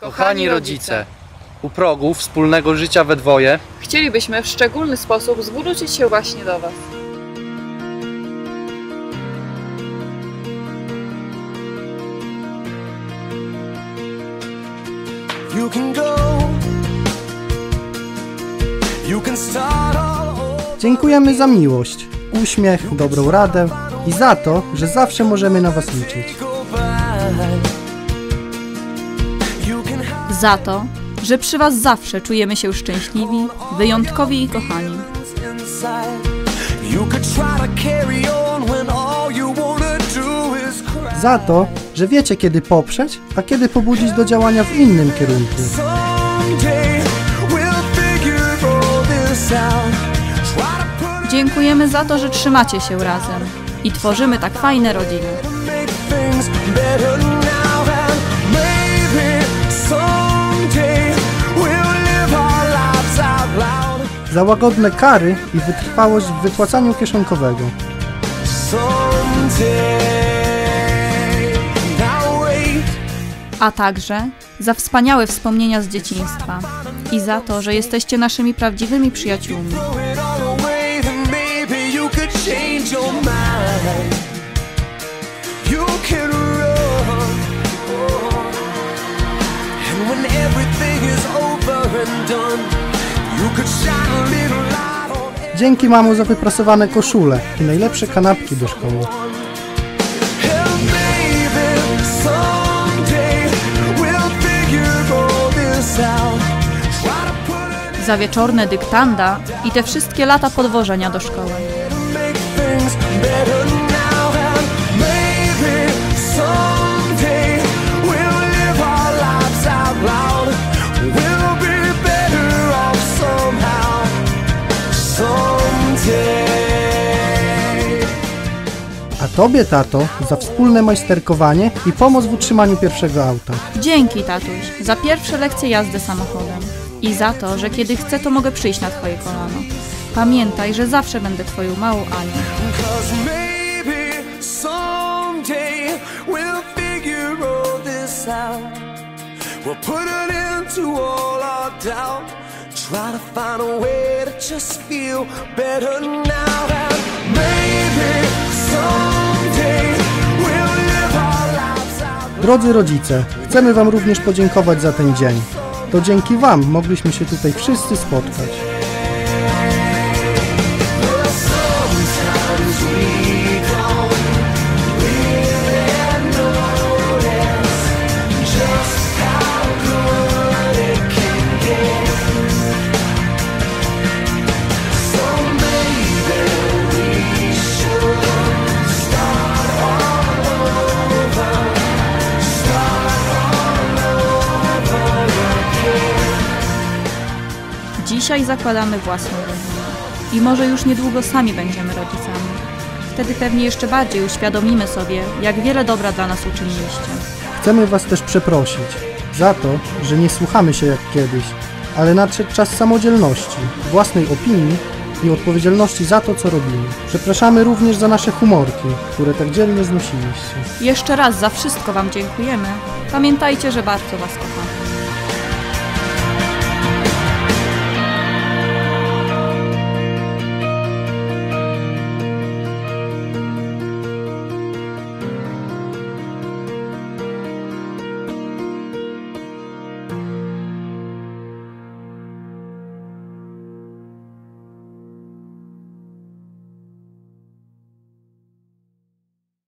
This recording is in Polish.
Kochani rodzice, u progu wspólnego życia we dwoje Chcielibyśmy w szczególny sposób zwrócić się właśnie do Was. You can go. You can start all over. Dziękujemy za miłość, uśmiech, dobrą radę i za to, że zawsze możemy na Was liczyć. Za to, że przy Was zawsze czujemy się szczęśliwi, wyjątkowi i kochani. Za to, że wiecie kiedy poprzeć, a kiedy pobudzić do działania w innym kierunku. Dziękujemy za to, że trzymacie się razem i tworzymy tak fajne rodziny. Za łagodne kary i wytrwałość w wypłacaniu kieszonkowego. A także za wspaniałe wspomnienia z dzieciństwa i za to, że jesteście naszymi prawdziwymi przyjaciółmi. Dzięki mamo za wyprasowane koszule i najlepsze kanapki do szkoły. Za wieczorne dyktanda i te wszystkie lata podwożenia do szkoły. Tobie, tato, za wspólne majsterkowanie i pomoc w utrzymaniu pierwszego auta. Dzięki, tatuś, za pierwsze lekcje jazdy samochodem i za to, że kiedy chcę, to mogę przyjść na twoje kolano. Pamiętaj, że zawsze będę twoją małą Anią. We'll put an end to all our doubt. Try to find a way to just feel better now. Drodzy rodzice, chcemy Wam również podziękować za ten dzień. To dzięki Wam mogliśmy się tutaj wszyscy spotkać. Dzisiaj zakładamy własną rodzinę i może już niedługo sami będziemy rodzicami. Wtedy pewnie jeszcze bardziej uświadomimy sobie, jak wiele dobra dla nas uczyniliście. Chcemy Was też przeprosić za to, że nie słuchamy się jak kiedyś, ale nadszedł czas samodzielności, własnej opinii i odpowiedzialności za to, co robimy. Przepraszamy również za nasze humorki, które tak dzielnie znosiliście. Jeszcze raz za wszystko Wam dziękujemy. Pamiętajcie, że bardzo Was kochamy.